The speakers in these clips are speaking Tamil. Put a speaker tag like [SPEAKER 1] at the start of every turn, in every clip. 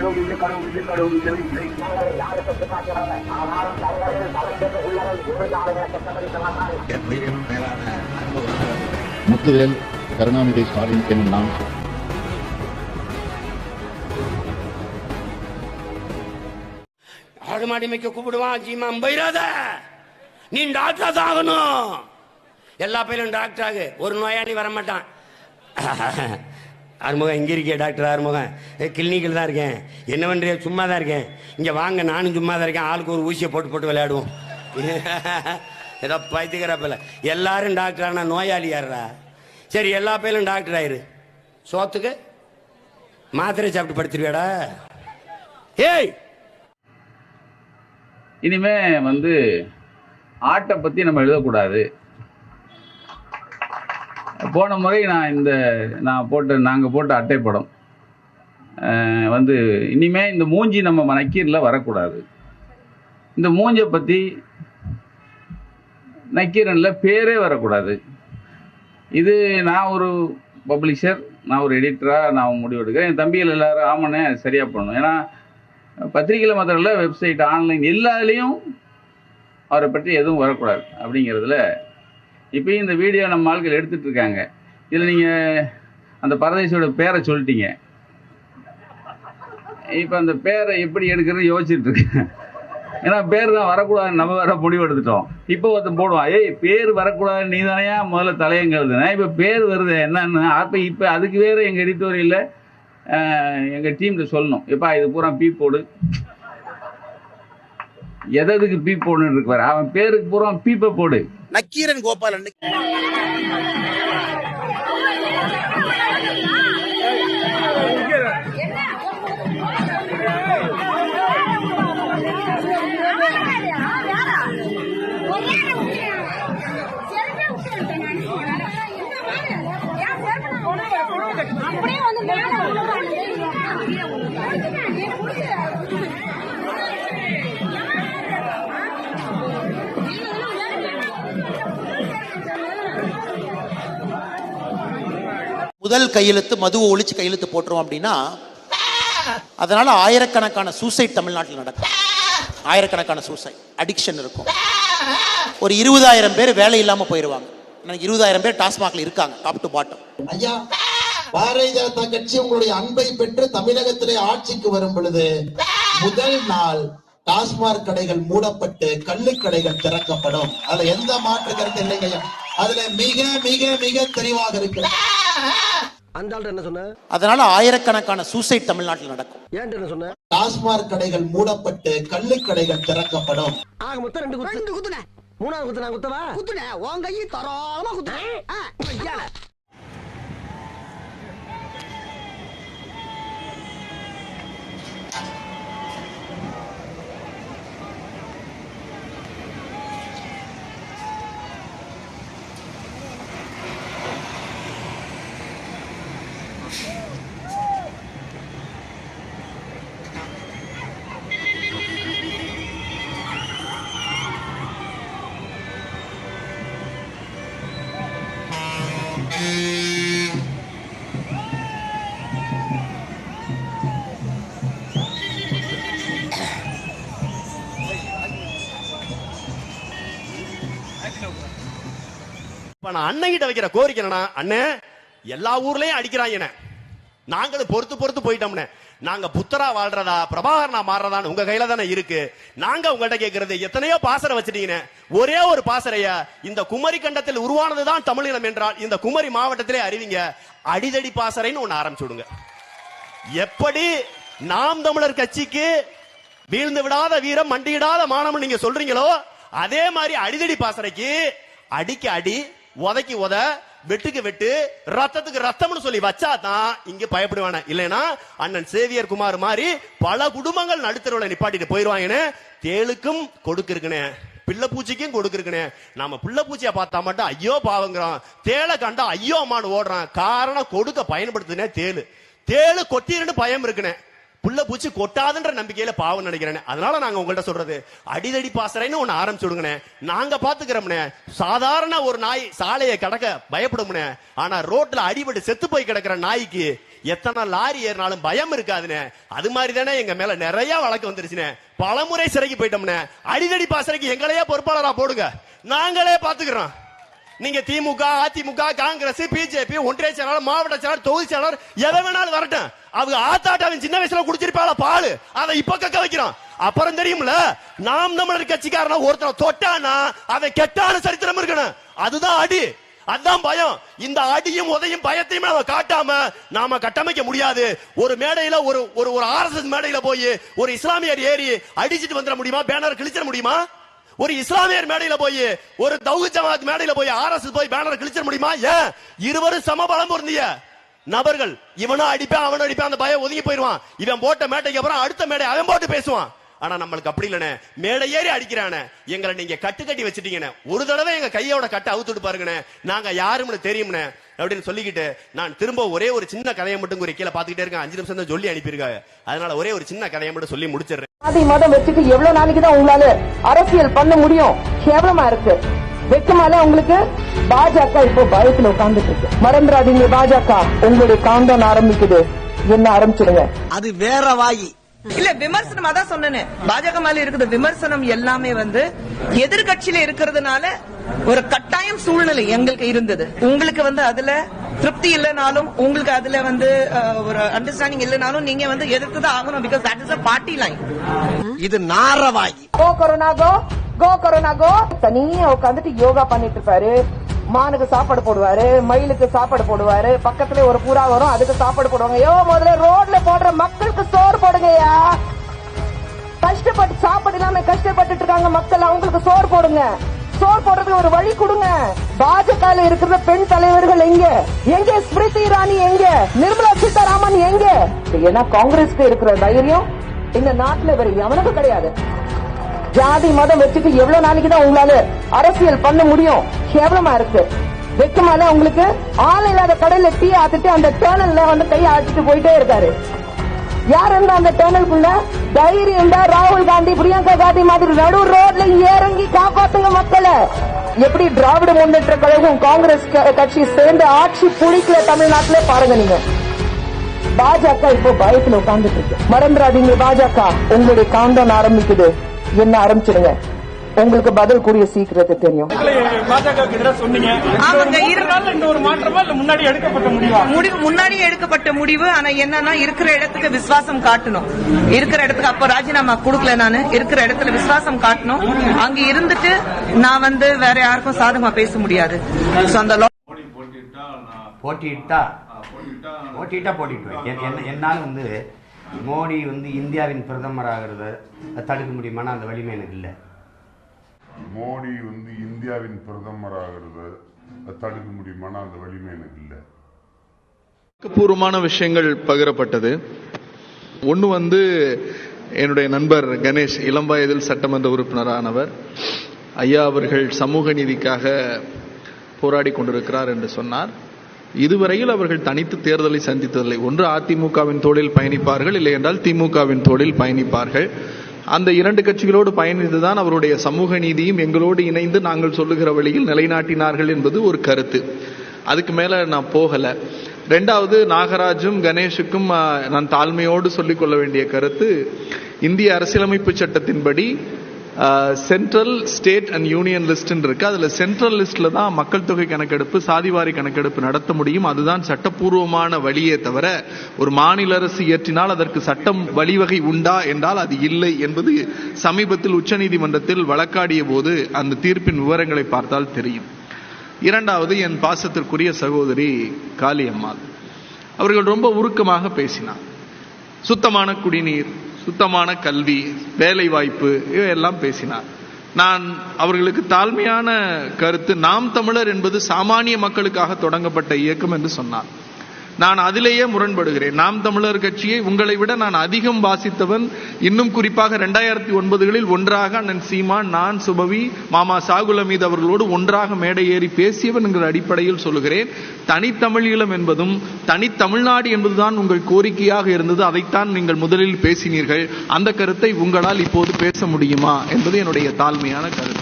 [SPEAKER 1] கடவுள் கடவுள் கடவுள் அன்பு முத்துவேல் கருணாநிதி ஸ்டாலின் என்னும் நான்.
[SPEAKER 2] ஆடு மாடி மேய்க்க கூப்பிடுவான் ஜீமா பைராத நீ டாக்டர் தான் ஆகணும். எல்லா பேரும் டாக்டர் ஆகு. ஒரு நோயாளி வர மாட்டான் ஆறுமுகம் இங்கே இருக்கே டாக்டர் ஆறுமுகம்? கிளினிக்கில் தான் இருக்கேன். என்ன பண்ணுறிய சும்மா தான் இருக்கேன். இங்கே வாங்க நானும் சும்மா தான் இருக்கேன். ஆளுக்கு ஒரு ஊசியை போட்டு போட்டு விளையாடுவோம். ஏதோ பைத்துக்கிறப்பில்ல எல்லாரும் டாக்டர் ஆனால் நோயாளி யாரா சரி எல்லா பேரும் டாக்டர் ஆயிரு. சோத்துக்கு மாத்திரை சாப்பிட்டு படுத்துருவியாடா. ஏய்!
[SPEAKER 3] இனிமே வந்து ஆட்டை பற்றி நம்ம எழுதக்கூடாது. போன முறை நான் இந்த நான் போட்ட நாங்கள் போட்ட அட்டை படம். வந்து இனிமே இந்த மூஞ்சி நம்ம நக்கீரில் வரக்கூடாது. இந்த மூஞ்சை பற்றி நக்கீரனில் பேரே வரக்கூடாது. இது நான் ஒரு பப்ளிஷர் நான் ஒரு எடிட்டராக நான் முடிவெடுக்கிறேன் என் தம்பிகள் எல்லாரும் ஆமாண்ணே சரியாக பண்ணணும். ஏன்னா பத்திரிகையில் மாத்திரம் இல்லை வெப்சைட் ஆன்லைன் எல்லாத்துலேயும் அவரை பற்றி எதுவும் வரக்கூடாது. அப்படிங்கிறதுல இப்பயும் இந்த வீடியோ நம்ம ஆட்கள் எடுத்துட்டு இருக்காங்க. இதில் நீங்கள் அந்த பரதேசியோட பேரை சொல்லிட்டீங்க. இப்போ அந்த பேரை எப்படி எடுக்கிறது யோசிச்சுட்டு இருக்கேன். ஏன்னா பேர் தான் வரக்கூடாது நம்ம வேற முடிவு எடுத்துட்டோம். இப்போ ஒருத்தன் போடுவான் ஏய் பேர் வரக்கூடாது நீ தானே முதல்ல தலையங்கிறதுனா இப்போ பேர் வருது என்னன்னு அப்போ இப்போ அதுக்கு வேறு எங்கள் எடிட்டோரியலில் எங்கள் டீம்கிட்ட சொல்லணும். எப்பா இது பூரா பீ போடு. எததுக்கு பீ போடுன்னு இருக்குவார் அவன் பேருக்கு பூரா பீப்பை போடு.
[SPEAKER 4] నక్కీరని గోపాలండి
[SPEAKER 5] முதல் கையெழுத்து மதுவை ஒழிச்சு கையெழுத்து போட்டுருவோம் அப்படின்னா அதனால ஆயிரக்கணக்கான சூசைட் தமிழ்நாட்டில் நடக்கும். ஆயிரக்கணக்கான சூசைட் அடிக்ஷன் இருக்கும். ஒரு இருபதாயிரம் பேர் வேலை இல்லாம போயிடுவாங்க இருபதாயிரம் பேர் டாஸ்மாக்ல இருக்காங்க டாப் டு பாட்டம்
[SPEAKER 6] ஐயா பாரதிய ஜனதா கட்சி உங்களுடைய அன்பை பெற்று தமிழகத்திலே ஆட்சிக்கு வரும் பொழுது முதல் நாள் டாஸ்மாக் கடைகள் மூடப்பட்டு கள்ளுக்கடைகள் திறக்கப்படும். அதுல எந்த மாற்று கருத்து இல்லைங்க அதுல மிக மிக மிக தெளிவாக இருக்கிறது.
[SPEAKER 7] அந்த என்ன சொன்ன?
[SPEAKER 5] அதனால ஆயிரக்கணக்கான சூசைட் தமிழ்நாட்டில் நடக்கும்.
[SPEAKER 7] ஏன்ட்ட என்ன சொன்ன?
[SPEAKER 6] டாஸ்மாக் கடைகள் மூடப்பட்டு கள்ளுக்கடைகள் திறக்கப்படும்.
[SPEAKER 7] ஆக மொத்தம் ரெண்டு குத்து. ரெண்டு குத்துன. மூணாவது குத்து நான் குத்தவா? குத்துன. உன் கையை தரோளமா குத்துன.
[SPEAKER 8] இப்ப நான் அண்ணன் வைக்கிற கோரிக்கை என்னன்னா அண்ணன் எல்லா ஊர்லயும் அடிக்கிறாங்க என்ன. நாங்களும் பொறுத்து பொறுத்து போயிட்டோம்னே. நாங்க புத்தரா வாழ்றதா பிரபாகரனா மாறுறதான்னு உங்க கையில தானே இருக்கு. நாங்க உங்கள்ட்ட கேட்கறது எத்தனையோ பாசறை வச்சிட்டீங்க ஒரே ஒரு பாசறையா இந்த குமரி கண்டத்தில் உருவானதுதான் தமிழினம் என்றால் இந்த குமரி மாவட்டத்திலே அறிவிங்க. அடிதடி பாசறைன்னு ஒண்ணு ஆரம்பிச்சுடுங்க எப்படி நாம் தமிழர் கட்சிக்கு வீழ்ந்து விடாத வீரம் மண்டியிடாத மானம் நீங்க சொல்றீங்களோ அதே மாதிரி அடிதடி பாசறைக்கு அடிக்கு அடி உதைக்கு உத வெட்டுக்கு வெட்டு ரத்தத்துக்கு ரத்தம்னு சொல்லி வச்சாதான் இங்க பயப்படுவானே. இல்லைன்னா அண்ணன் சேவியர் குமார் மாதிரி பல குடும்பங்கள் நடுத்தரவுல நிப்பாட்டிட்டு போயிருவாங்கன்னு தேளுக்கும் கொடுக்கிருக்கனே பிள்ளை பூச்சிக்கும் கொடுக்கிருக்கனே. நாம பிள்ளை பூச்சியை பார்த்தா மட்டும் ஐயோ பாவங்கிறோம் தேளை கண்டா ஐயோ அம்மான்னு ஓடுறான். காரணம் கொடுக்க பயன்படுத்துனே தேளு. தேளு கொட்டிருன்னு பயம் இருக்குனே. புள்ள பூச்சி கொட்டாதுன்ற நம்பிக்கையில பாவம் நினைக்கிறேன். அதனால நாங்க உங்கள்ட்ட சொல்றது அடிதடி பாசறைன்னு ஒண்ணு ஆரம்பிச்சு விடுங்கண்ணே. நாங்க பாத்துக்கிறோம்னே சாதாரண ஒரு நாய் சாலையை கடக்க பயப்படும்னே ஆனா ரோட்ல அடிபட்டு செத்து போய் கிடக்கிற நாய்க்கு எத்தனை லாரி ஏறினாலும் பயம் இருக்காதுண்ணே. அது மாதிரி தானே எங்க மேல நிறைய வழக்கு வந்துருச்சுண்ணே. பலமுறை சிறைக்கு போயிட்டோம்னே அடிதடி பாசறைக்கு எங்களையே பொறுப்பாளரா போடுங்க. நாங்களே பாத்துக்கிறோம். நீங்க திமுக அதிமுக காங்கிரஸ் பிஜேபி ஒன்றிய செயலாளர் மாவட்ட செயலாளர் தொகுதி செயலாளர் எதை வேணாலும் வரட்டும். அவங்க ஆத்தாட்டாவின் சின்ன வயசுல குடிச்சிருப்பாள் பால். அதை இப்ப கக்க வைக்கிறோம். அப்புறம் தெரியும்ல நாம் தமிழர் கட்சிக்காரனா ஒருத்தனை தொட்டானா அவன் கெட்டான சரித்திரம் இருக்கணும். அதுதான் அடி. அதான் பயம். இந்த அடியும் உதையும் பயத்தையும் நம்ம காட்டாம நாம கட்டமைக்க முடியாது. ஒரு மேடையில ஒரு ஒரு ஒரு ஆர்எஸ்எஸ் மேடையில போய் ஒரு இஸ்லாமியர் ஏறி அடிச்சிட்டு வந்துட முடியுமா? பேனர் கிழிச்சிட முடியுமா? ஒரு இஸ்லாமியர் மேடையில போய் ஒரு தௌஹி ஜமாத் மேடையில போய் ஆர்எஸ் போய் பேனர் கிழிச்சிட முடியுமா? ஏன்? இருவரும் சமபலம் பொருந்திய நபர்கள். இவனும் அடிப்பான் அவனும் அடிப்பான் அந்த பயம் ஒதுங்கி போயிருவான் இவன் போட்ட மேடைக்கு அப்புறம் அடுத்த மேடை அவன் போட்டு பேசுவான். ஆனா நம்மளுக்கு அப்படி இல்லனே மேடை ஏறி அடிக்கிறானே. எங்களை நீங்க கட்டு கட்டி வச்சிட்டீங்கண்ணே. ஒரு தடவை எங்க கையோட கட்டை அவுத்துட்டு பாருங்கண்ணே. நாங்க யாரும்னு தெரியும்னே அப்படின்னு சொல்லிக்கிட்டு நான் திரும்ப ஒரே ஒரு சின்ன கதையை மட்டும் ஒரு கீழே பாத்துக்கிட்டே இருக்கேன். அஞ்சு நிமிஷம் தான் சொல்லி அனுப்பியிருக்காங்க. அதனால ஒரே ஒரு சின்ன கதையை மட்டும் சொல்லி முடிச்சிடுறேன்.
[SPEAKER 9] ஜாதி மதம் வச்சுட்டு எவ்வளவு நாளைக்கு தான் உங்களால அரசியல் பண்ண முடியும்? கேவலமா இருக்கு. வெக்கமால உங்களுக்கு பாஜக இப்போ பயத்துல உட்கார்ந்துட்டு இருக்கு. மறந்துடாதீங்க பாஜக. உங்களுடைய கவுண்டவுன் ஆரம்பிக்குது. என்ன ஆரம்பிச்சிடுங்க.
[SPEAKER 7] அது வேற வாயி.
[SPEAKER 10] இல்ல விமர்சனம் அதான் சொன்னேன். பாஜக மேல இருக்குது விமர்சனம் எல்லாமே வந்து எதிர்கட்சியில இருக்கிறதுனால ஒரு கட்டாயம் சூழ்நிலை எங்களுக்கு இருந்தது. உங்களுக்கு வந்து அதுல திருப்தி இல்லைனாலும் உங்களுக்கு அதுல வந்து ஒரு அண்டர்ஸ்டாண்டிங் இல்லைனாலும் நீங்க வந்து எதிர்த்து தான் ஆகணும் because that is a party line
[SPEAKER 7] இது நார வாயி
[SPEAKER 9] கோ கொரோனா கோ கோ கொரோனா கோ. தனியா உட்காந்துட்டு யோகா பண்ணிட்டு இருப்பாரு மானுக்கு சாப்பாடு போடுவாரு மயிலுக்கு சாப்பாடு போடுவாரு பக்கத்துல ஒரு புறா வரும் அதுக்கு சாப்பாடு போடுவாங்க. யோ முதல்ல ரோட்ல போடுற மக்களுக்கு சோறு போடுங்கய்யா. கஷ்டப்பட்டு சாப்பாடு இல்லாம கஷ்டப்பட்டுட்டு இருக்காங்க மக்கள் அவங்களுக்கு சோறு போடுங்க. சோர் போடுறதுக்கு ஒரு வழி கொடுங்க. பாஜக இருக்கிற பெண் தலைவர்கள் எங்க? எங்க? ஸ்மிருதி இரானி எங்க? நிர்மலா சீதாராமன் எங்க? ஏன்னா காங்கிரஸ்க்கு இருக்கிற தைரியம் இந்த நாட்டுல வேற எவனுக்கும் கிடையாது. ஜாதி மதம் வச்சுட்டு எவ்வளவு நாளைக்கு தான் உங்களால அரசியல் பண்ண முடியும்? கேவலமா இருக்கு. வெக்கமால உங்களுக்கு? ஆள் இல்லாத கடையில டீ ஆத்துட்டு அந்த டேனல்ல வந்து கையை ஆட்டிட்டு போயிட்டே இருக்காரு. யார் இருந்தா அந்த டேனலுக்குள்ள தைரியம் தான் ராகுல் காந்தி பிரியங்கா காந்தி மாதிரி நடு ரோட்ல இறங்கி காப்பாத்துங்க மக்களை. எப்படி திராவிட முன்னேற்ற கழகம் காங்கிரஸ் கட்சி சேர்ந்து ஆட்சி புடிக்கல தமிழ்நாட்டுல பாருங்க நீங்க. பாஜக இப்போ பயத்துல உட்கார்ந்துட்டு இருக்கு. மறந்துடாதீங்க பாஜக. உங்களுடைய கவுண்டவுன் ஆரம்பிக்குது. என்ன ஆரம்பிச்சிடுங்க உங்களுக்கு பதில் கூடிய சீக்கிரத்தை தெரியும்.
[SPEAKER 10] முடிவு? முன்னாடியே எடுக்கப்பட்ட முடிவு. ஆனா என்னன்னா இருக்கிற இடத்துக்கு விசுவாசம் காட்டணும். இருக்கிற இடத்துக்கு அப்ப ராஜினாமா கொடுக்கல நானு. இருக்கிற இடத்துல விசுவாசம் காட்டணும். அங்க இருந்துட்டு நான் வந்து வேற யாருக்கும் சாதகமா பேச முடியாது.
[SPEAKER 2] போட்டியிட்டா போட்டியிட்டா போட்டிட்டு என்ன என்னால் வந்து மோடி வந்து இந்தியாவின் பிரதமர் ஆகிறத தடுக்க முடியுமானா அந்த வலிமை எனக்கு இல்லை.
[SPEAKER 11] மோடி வந்து இந்தியாவின் பிரதமர் ஆகிறத தடுக்க முடியுமானா அந்த வலிமை எனக்கு இல்லை.
[SPEAKER 12] பூர்வமான விஷயங்கள் பகிரப்பட்டது. ஒன்று வந்து என்னுடைய நண்பர் கணேஷ் இளம் வயதில் சட்டமன்ற உறுப்பினரானவர். ஐயா அவர்கள் சமூக நீதிக்காக போராடி கொண்டிருக்கிறார் என்று சொன்னார். இதுவரையில் அவர்கள் தனித்து தேர்தலை சந்தித்ததில்லை. ஒன்று அதிமுகவின் தோளில் பயணிப்பார்கள் இல்லை என்றால் திமுகவின் தோளில் பயணிப்பார்கள். அந்த இரண்டு கட்சிகளோடு பயணித்துதான் அவருடைய சமூக நீதியும் எங்களோடு இணைந்து நாங்கள் சொல்லுகிற வழியில் நிலைநாட்டினார்கள் என்பது ஒரு கருத்து. அதுக்கு மேல நான் போகல. ரெண்டாவது நாகராஜும் கணேஷுக்கும் நான் தாழ்மையோடு சொல்லிக் கொள்ள வேண்டிய கருத்து இந்திய அரசியலமைப்பு சட்டத்தின்படி சென்ட்ரல் ஸ்டேட் அண்ட் யூனியன் லிஸ்ட்னு இருக்கு. அதுல சென்ட்ரல் லிஸ்ட்ல தான் மக்கள் தொகை கணக்கெடுப்பு சாதிவாரி கணக்கெடுப்பு நடத்த முடியும். அதுதான் சட்டப்பூர்வமான வழியே தவிர ஒரு மாநில அரசு இயற்றினால் அதற்கு சட்டம் வழிவகை உண்டா என்றால் அது இல்லை என்பது சமீபத்தில் உச்சநீதிமன்றத்தில் வழக்காடிய போது அந்த தீர்ப்பின் விவரங்களை பார்த்தால் தெரியும். இரண்டாவது என் பாசத்திற்குரிய சகோதரி காளியம்மாள். அவர்கள் ரொம்ப உருக்கமாக பேசினார். சுத்தமான குடிநீர் சுத்தமான கல்வி வேலை வாய்ப்பு இவையெல்லாம் பேசினார். நான் அவர்களுக்கு தாழ்மையான கருத்து நாம் தமிழர் என்பது சாமானிய மக்களுக்காக தொடங்கப்பட்ட இயக்கம் என்று சொன்னார். நான் அதிலேயே முரண்படுகிறேன். நாம் தமிழர் கட்சியை உங்களை விட நான் அதிகம் வாசித்தவன். இன்னும் குறிப்பாக ரெண்டாயிரத்தி ஒன்பதுகளில் ஒன்றாக அண்ணன் சீமான் நான் சுபவி மாமா சாகுல் அமீது அவர்களோடு ஒன்றாக மேடை ஏறி பேசியவன் என்கிற அடிப்படையில் சொல்லுகிறேன். தனித்தமிழீழம் என்பதும் தனித்தமிழ்நாடு என்பதுதான் உங்கள் கோரிக்கையாக இருந்தது. அதைத்தான் நீங்கள் முதலில் பேசினீர்கள். அந்த கருத்தை உங்களால் இப்போது பேச முடியுமா என்பது என்னுடைய தாழ்மையான கருத்து.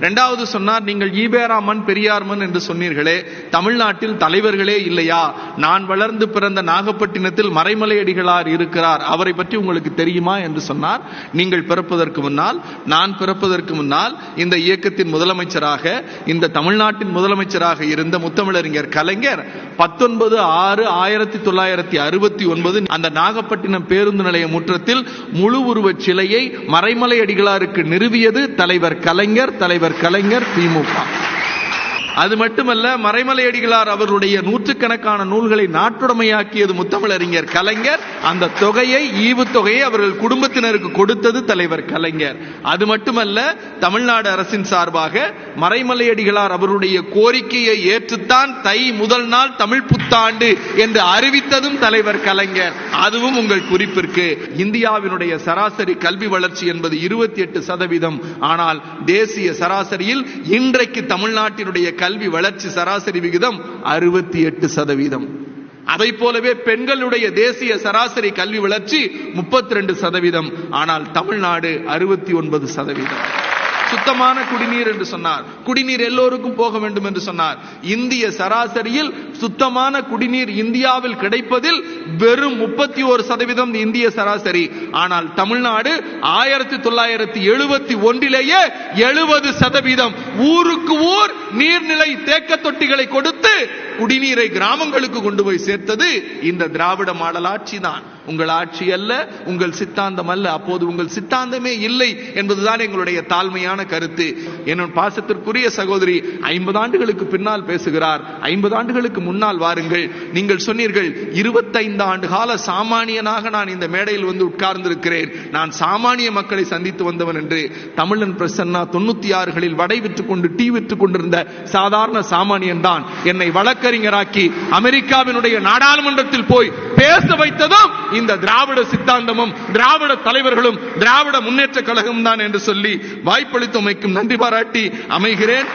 [SPEAKER 12] இரண்டாவது சொன்னார் நீங்கள் ஈபேராமன் பெரியார்மன் என்று சொன்னீர்களே தமிழ்நாட்டில் தலைவர்களே இல்லையா? நான் வளர்ந்து பிறந்த நாகப்பட்டினத்தில் மறைமலையடிகளார் இருக்கிறார். அவரை பற்றி உங்களுக்கு தெரியுமா? என்று சொன்னார். நீங்கள் பிறப்பதற்கு முன்னால் நான் பிறப்பதற்கு முன்னால் இந்த இயக்கத்தின் முதலமைச்சராக இந்த தமிழ்நாட்டின் முதலமைச்சராக இருந்த முத்தமிழறிஞர் கலைஞர் பத்தொன்பது ஆறு ஆயிரத்தி தொள்ளாயிரத்தி அறுபத்தி ஒன்பது அந்த நாகப்பட்டினம் பேருந்து நிலைய முற்றத்தில் முழு உருவச் சிலையை மறைமலை அடிகளாருக்கு நிறுவியது தலைவர் கலைஞர் தலைவர் கலைஞர் திமுக. அது மட்டுமல்ல மறைமலையடிகளார் அவருடைய அவர்களுடைய நூற்றுக்கணக்கான நூல்களை நாட்டுடைமையாக்கியது முத்தமிழறிஞர் கலைஞர். அந்த தொகையை ஈவுத்தொகையை அவர்கள் குடும்பத்தினருக்கு கொடுத்தது தலைவர் கலைஞர். அது மட்டுமல்ல தமிழ்நாடு அரசின் சார்பாக மறைமலையடிகளார் அவருடைய கோரிக்கையை ஏற்றுத்தான் தை முதல் நாள் தமிழ் புத்தாண்டு என்று அறிவித்ததும் தலைவர் கலைஞர். அதுவும் உங்கள் குறிப்பிற்கு. இந்தியாவினுடைய சராசரி கல்வி வளர்ச்சி என்பது இருபத்தி எட்டு சதவீதம். ஆனால் தேசிய சராசரியில் இன்றைக்கு தமிழ்நாட்டினுடைய கல்வி வளர்ச்சி சராசரி விகிதம் அறுபத்தி எட்டு சதவீதம். அதை போலவே பெண்களுடைய தேசிய சராசரி கல்வி வளர்ச்சி முப்பத்தி ரெண்டு சதவீதம். ஆனால் தமிழ்நாடு அறுபத்தி ஒன்பது சதவீதம். சுத்தமான குடிநீர் என்று சொன்னார். குடிநீர் எல்லோருக்கும் போக வேண்டும் என்று சொன்னார். இந்திய சராசரியில் சுத்தமான குடிநீர் இந்தியாவில் கிடைப்பதில் வெறும் முப்பத்தி ஒரு சதவீதம் இந்திய சராசரி. ஆனால் தமிழ்நாடு ஆயிரத்தி தொள்ளாயிரத்தி எழுபத்தி ஒன்றிலேயே எழுபது சதவீதம். ஊருக்கு ஊர் நீர்நிலை தேக்க தொட்டிகளை கொடுத்து குடிநீரை கிராமங்களுக்கு கொண்டு போய் சேர்த்தது இந்த திராவிட மாடல் ஆட்சி தான். உங்கள் ஆட்சி அல்ல உங்கள் சித்தாந்தம் அல்ல. அப்போது உங்கள் சித்தாந்தமே இல்லை என்பதுதான் எங்களுடைய தாழ்மையான கருத்து. என் பாசத்திற்குரிய சகோதரி ஐம்பது ஆண்டுகளுக்கு பின்னால் பேசுகிறார். ஐம்பது ஆண்டுகளுக்கு முன்னால் வாருங்கள். நீங்கள் சொன்னீர்கள் இருபத்தைந்து ஆண்டு கால சாமானியனாக நான் இந்த மேடையில் வந்து உட்கார்ந்திருக்கிறேன். நான் சாமானிய மக்களை சந்தித்து வந்தவன் என்று தமிழன் பிரசன்னா தொண்ணூத்தி ஆறுகளில் வடை விற்றுக்கொண்டு டீ விற்றுக் கொண்டிருந்த சாதாரண சாமானியன் தான் என்னை வழக்கறிஞராக்கி அமெரிக்காவினுடைய நாடாளுமன்றத்தில் போய் பேச வைத்ததும் இந்த திராவிட சித்தாந்தமும் திராவிட தலைவர்களும் திராவிட முன்னேற்ற கழகம் தான் என்று சொல்லி வாய்ப்பளித்தமைக்கும் நன்றி பாராட்டி அமைகிறேன்.